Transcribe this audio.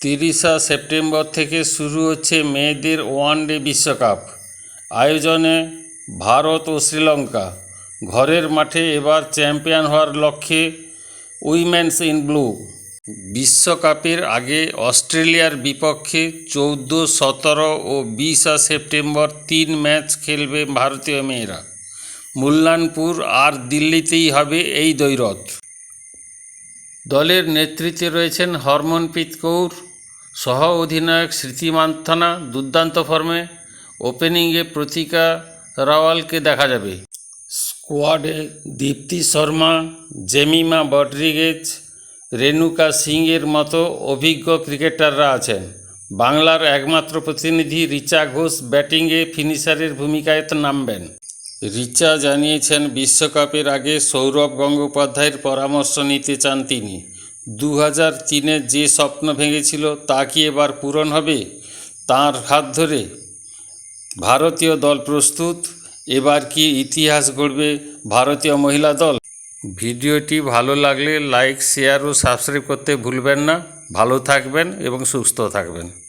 তিরিশা September থেকে শুরু হচ্ছে মেয়েদের ওয়ানডে বিশ্বকাপ। আয়োজনে ভারত ও শ্রীলঙ্কা। ঘরের মাঠে এবার চ্যাম্পিয়ন হওয়ার লক্ষ্যে উইমেন্স ইন ব্লু। বিশ্বকাপের আগে অস্ট্রেলিয়ার বিপক্ষে চৌদ্দ, সতেরো ও বিশা সেপ্টেম্বর তিন ম্যাচ খেলবে ভারতীয় মেয়েরা। মুল্লানপুর আর দিল্লিতেই হবে এই দ্বৈরথ। দলের নেতৃত্বে রয়েছেন হরমনপ্রীত কৌর সহ অধিনায়ক স্মৃতি মান্থানা দুর্দান্ত ফর্মে ওপেনিংয়ে প্রতিকা রাওয়ালকে দেখা যাবে। স্কোয়াডে দীপ্তি শর্মা, জেমিমা বডরিগেজ, রেণুকা সিংয়ের মতো অভিজ্ঞ ক্রিকেটাররা আছেন। বাংলার একমাত্র প্রতিনিধি রিচা ঘোষ ব্যাটিংয়ে ফিনিশারের ভূমিকায় নামবেন। রিচা জানিয়েছেন, বিশ্বকাপের আগে সৌরভ গঙ্গোপাধ্যায়ের পরামর্শ নিতে চান তিনি। দু হাজার তিনে যে স্বপ্ন ভেঙেছিল তা কি এবার পূরণ হবে? তার হাত ধরে। ভারতীয় দল প্রস্তুত, এবার কি ইতিহাস গড়বে ভারতীয় মহিলা দল? ভিডিওটি ভালো লাগলে লাইক, শেয়ার ও সাবস্ক্রাইব করতে ভুলবেন না। ভালো থাকবেন এবং সুস্থ থাকবেন।